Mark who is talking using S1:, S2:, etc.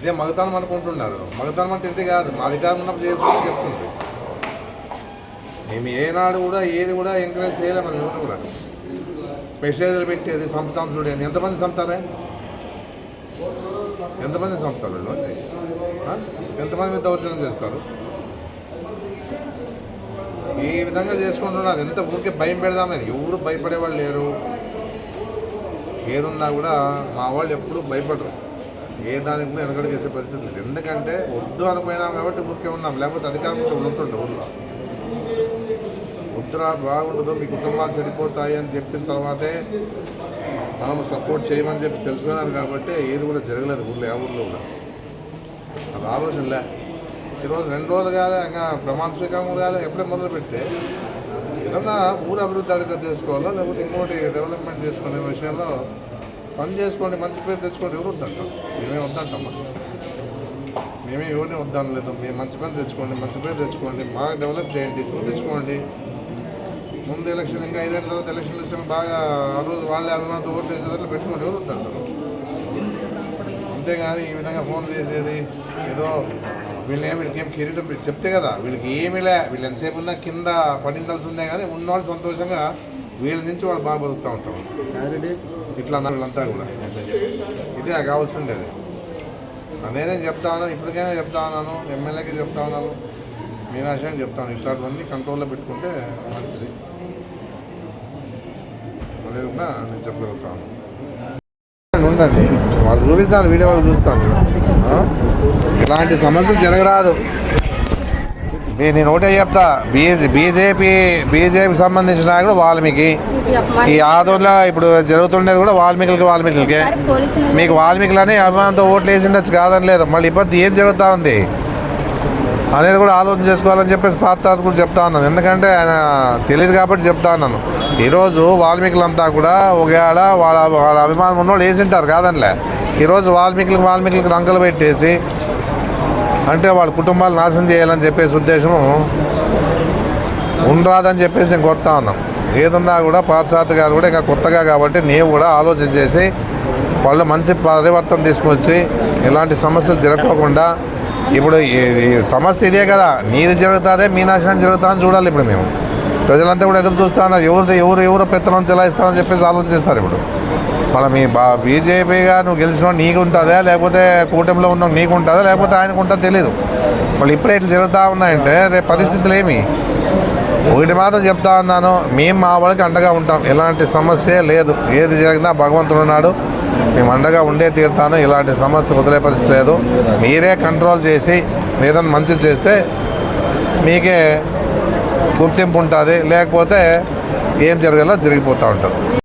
S1: ఇదే మగతానం అనుకుంటున్నారు. మగతానం అంటే ఇది కాదు మా అధికారం ఉన్నప్పుడు చేసుకుంటే చెప్తుంది మేము ఏనాడు కూడా ఏది కూడా ఎంకరేజ్ చేయలేము మనం ఎవరు కూడా. మెసేజ్లు పెట్టేది సంపుతాం చూడేది ఎంతమంది చంపుతారే? ఎంతమంది చంపుతారు వీళ్ళు? ఎంతమంది మీద దౌర్జన్యం చేస్తారు? ఈ విధంగా చేసుకుంటున్నారు? ఎంత ఊరికే భయం పెడదామని ఎవరు భయపడేవాళ్ళు లేరు. ఏదున్నా కూడా మా వాళ్ళు ఎప్పుడూ భయపడరు. ఏ దానికి కూడా వెనకడ చేసే పరిస్థితి లేదు. ఎందుకంటే వద్దు అనుకున్నాం కాబట్టి ఊరికే ఉన్నాం. లేకపోతే అధికారం ఉంటే ఉంటుండే ఊళ్ళో వద్దురా బాగుండదు మీ కుటుంబాలు చెడిపోతాయి అని చెప్పిన తర్వాతే మనం సపోర్ట్ చేయమని చెప్పి తెలుసుకున్నారు కాబట్టి ఏది కూడా జరగలేదు ఊళ్ళో ఆ ఊళ్ళో కూడా. అది ఆలోచనలే. ఈరోజు రెండు రోజులు కాలే ఇంకా ప్రమాణ స్వీకారం కాలే ఎప్పుడే మొదలు పెడితే ఏదన్నా ఊరు అభివృద్ధి అడిగా చేసుకోవాలో? లేకపోతే ఇంకోటి డెవలప్మెంట్ చేసుకునే విషయంలో పని చేసుకోండి మంచి పేరు తెచ్చుకోండి ఎవరు వద్దంటాం మేమే వద్దంటాం మేమే ఎవరిని వద్దనలేదు. మేము మంచి పని తెచ్చుకోండి మంచి పేరు తెచ్చుకోండి బాగా డెవలప్ చేయండి చూపించుకోండి. ముందు ఎలక్షన్ ఇంకా ఐదేళ్ళ తర్వాత ఎలక్షన్ వచ్చిన బాగా ఆ రోజు వాళ్ళే అభిమానంతో ఓట్లు వేసేదాన్ని పెట్టుకోండి ఎవరు వద్దంటారు? అంతేగాని ఈ విధంగా ఫోన్ చేసేది ఏదో వీళ్ళేం వీళ్ళకి ఏం కిరీటం చెప్తే కదా వీళ్ళకి ఏమీలే వీళ్ళు ఎంతసేపు ఉన్నా కింద పడిండాల్సి ఉందే కానీ ఉన్నవాళ్ళు సంతోషంగా వీళ్ళ నుంచి వాళ్ళు బాగా బతుకుతూ ఉంటారు. ఇట్లా అన్నారు వీళ్ళంతా కూడా. ఇదే కావాల్సిండేది. నేనే చెప్తా ఉన్నాను ఇప్పటికైనా చెప్తా ఉన్నాను ఎమ్మెల్యేకి చెప్తా ఉన్నాను మీనాశాన్ని చెప్తాను ఇట్లాంటివన్నీ కంట్రోల్లో పెట్టుకుంటే మంచిది. అనేది కూడా నేను చెప్పగలుగుతాను ఉండండి. వాళ్ళు చూపిస్తాను వీడియో వాళ్ళు చూస్తాను ఇలాంటి సమస్యలు జరగరాదు. నేను ఒకటే చెప్తా. బీజే బీజేపీ బీజేపీ సంబంధించిన నాయకుడు వాల్మీకి. ఈ ఆదోళన ఇప్పుడు జరుగుతుండేది కూడా వాల్మీకులకి వాల్మీకులకే. మీకు వాల్మీకులనే అభిమానంతో ఓట్లు వేసి ఉండొచ్చు కాదని లేదు. మళ్ళీ ఇబ్బంది ఏం జరుగుతూ ఉంది? అనేది కూడా ఆలోచన చేసుకోవాలని చెప్పేసి పాత కూడా చెప్తా ఉన్నాను. ఎందుకంటే ఆయన తెలియదు కాబట్టి చెప్తా ఉన్నాను. ఈరోజు వాల్మీకులంతా కూడా ఒకవేళ వాళ్ళ వాళ్ళ అభిమానం ఉన్నోళ్ళు వేసి ఉంటారు కాదనిలే. ఈరోజు వాల్మీకులకు వాల్మీకులకు రంగులు పెట్టేసి అంటే వాళ్ళ కుటుంబాలు నాశనం చేయాలని చెప్పేసి ఉద్దేశం ఉండరాదని చెప్పేసి నేను కొడతా ఉన్నాం. ఏదన్నా కూడా పాశ్చాత్య గారు కూడా ఇంకా కొత్తగా కాబట్టి నీవు కూడా ఆలోచన చేసి వాళ్ళు మంచి పరివర్తన తీసుకొచ్చి ఇలాంటి సమస్యలు జరగకుండా ఇప్పుడు సమస్య ఇదే కదా నీది జరుగుతుందే మీ నాశనం జరుగుతుందని చూడాలి ఇప్పుడు మేము. ప్రజలంతా కూడా ఎదురు చూస్తా ఉన్నారు. ఎవరు ఎవరు ఎవరు పెత్తనం చెలాయిస్తారని చెప్పేసి ఆలోచిస్తారు ఇప్పుడు. మన మీ బా బీజేపీగా నువ్వు గెలిచిన నీకు ఉంటుందా లేకపోతే కూటమిలో ఉన్న నీకు ఉంటుందా లేకపోతే ఆయనకు ఉంటుందో తెలియదు వాళ్ళు ఇప్పుడే ఇట్లా జరుగుతూ ఉన్నాయంటే రేపు పరిస్థితులు ఏమి ఒకటి మాత్రం చెప్తా ఉన్నాను మేము మా వాళ్ళకి అండగా ఉంటాం. ఎలాంటి సమస్య లేదు. ఏది జరిగినా భగవంతుడు ఉన్నాడు. మేము అండగా ఉండే తీరుతాను. ఇలాంటి సమస్య వదిలే పరిస్థితి లేదు. మీరే కంట్రోల్ చేసి ఏదైనా మంచిది చేస్తే మీకే గుర్తింపు ఉంటుంది. లేకపోతే ఏం జరగాలో జరిగిపోతూ ఉంటుంది.